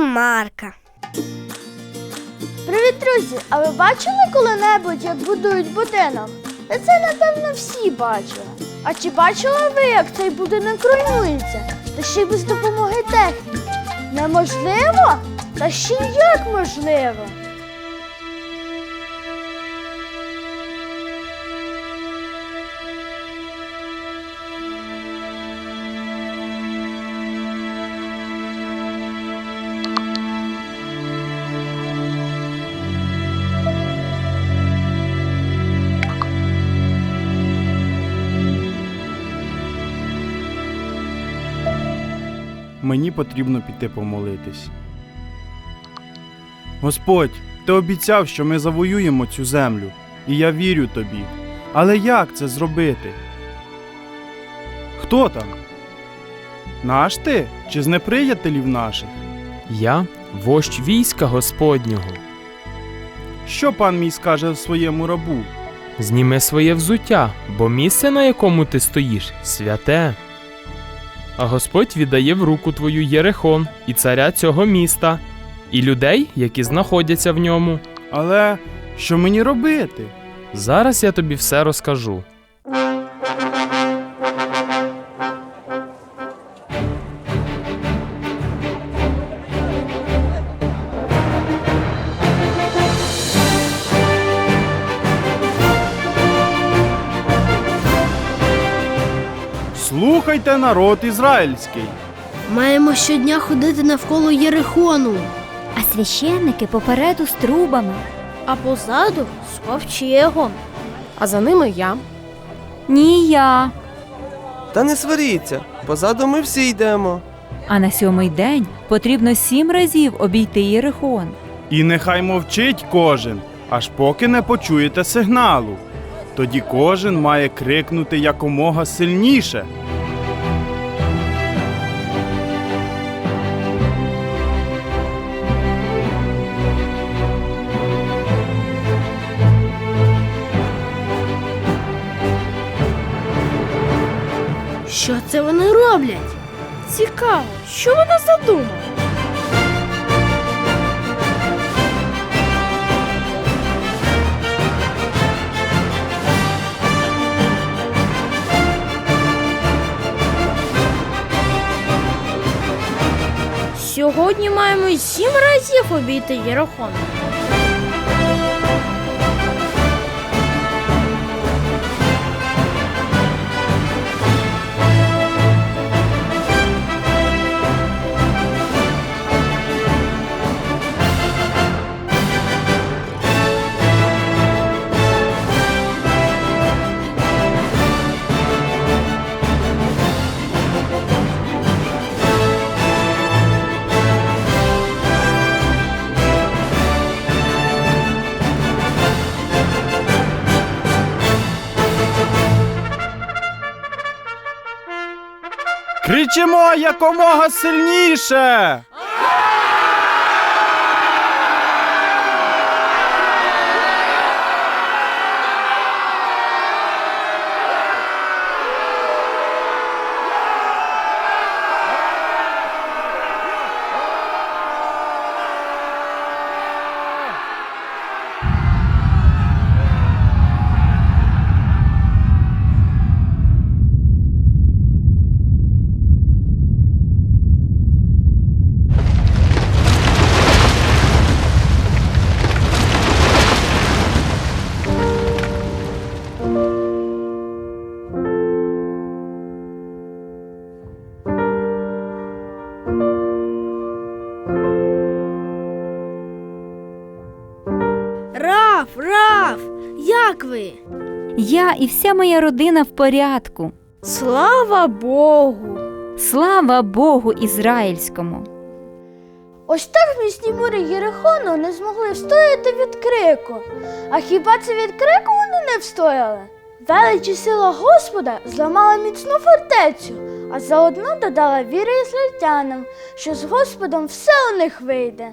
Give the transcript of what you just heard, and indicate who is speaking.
Speaker 1: Марка.
Speaker 2: Привіт, друзі! А ви бачили коли-небудь, як будують будинок? Та це, напевно, всі бачили. А чи бачили ви, як цей будинок руйнується? Та ще й без допомоги техніки? Неможливо? Та ще як можливо?
Speaker 3: Мені потрібно піти помолитись. Господь, ти обіцяв, що ми завоюємо цю землю, і я вірю тобі. Але як це зробити? Хто там? Наш ти чи з неприятелів наших?
Speaker 4: Я вождь війська Господнього.
Speaker 3: Що пан мій скаже своєму рабу?
Speaker 4: Зніми своє взуття, бо місце, на якому ти стоїш, святе. А Господь віддає в руку твою Єрехон і царя цього міста, і людей, які знаходяться в ньому.
Speaker 3: Але що мені робити?
Speaker 4: Зараз я тобі все розкажу.
Speaker 3: Слухайте народ ізраїльський.
Speaker 5: Маємо щодня ходити навколо Єрихону,
Speaker 6: а священники попереду з трубами.
Speaker 5: а позаду з ковчегом.
Speaker 7: а за ними я.
Speaker 6: Ні я.
Speaker 8: Та не сваріться, позаду ми всі йдемо.
Speaker 9: А на сьомий день потрібно сім разів обійти Єрихон.
Speaker 3: І нехай мовчить кожен, аж поки не почуєте сигналу. Тоді кожен має крикнути якомога сильніше.
Speaker 5: Це вони роблять?
Speaker 2: Цікаво, що вона задумала?
Speaker 5: Сьогодні маємо сім разів обійти Єрихон.
Speaker 3: Кричимо якомога сильніше.
Speaker 5: Раф, Раф, як ви?
Speaker 9: Я і вся моя родина в порядку.
Speaker 2: Слава Богу!
Speaker 9: Слава Богу Ізраїльському!
Speaker 2: Ось так міцні мури Єрихону не змогли встояти від крику. А хіба це від крику вони не встояли? Велич і сила Господа зламала міцну фортецю, а заодно додала віри ізраїльтянам, що з Господом все у них вийде.